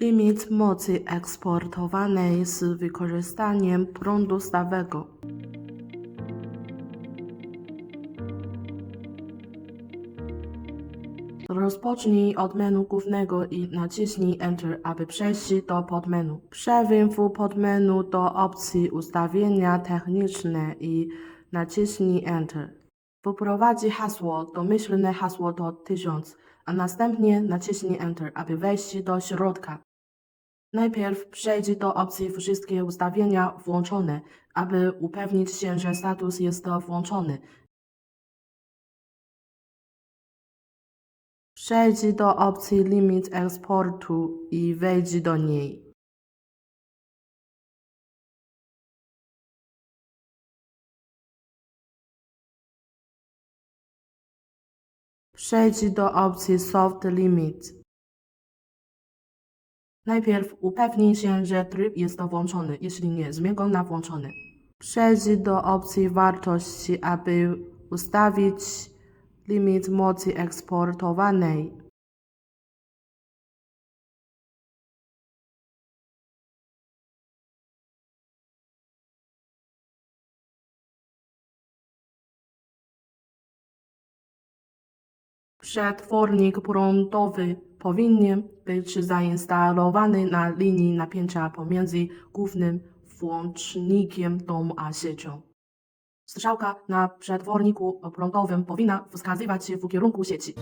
Limit mocy eksportowanej z wykorzystaniem prądu stałego. Rozpocznij od menu głównego i naciśnij Enter, aby przejść do podmenu. Przewin w podmenu do opcji Ustawienia techniczne i naciśnij Enter. Wprowadzi hasło, domyślne hasło to 1000, a następnie naciśnij Enter, aby wejść do środka. Najpierw przejdź do opcji Wszystkie ustawienia włączone, aby upewnić się, że status jest włączony. Przejdź do opcji Limit eksportu i wejdź do niej. Przejdź do opcji Soft Limit. Najpierw upewnij się, że tryb jest włączony. Jeśli nie, zmień go na włączony. Przejdź do opcji wartości, aby ustawić limit mocy eksportowanej. Przetwornik prądowy powinien być zainstalowany na linii napięcia pomiędzy głównym włącznikiem domu a siecią. Strzałka na przetworniku prądowym powinna wskazywać w kierunku sieci.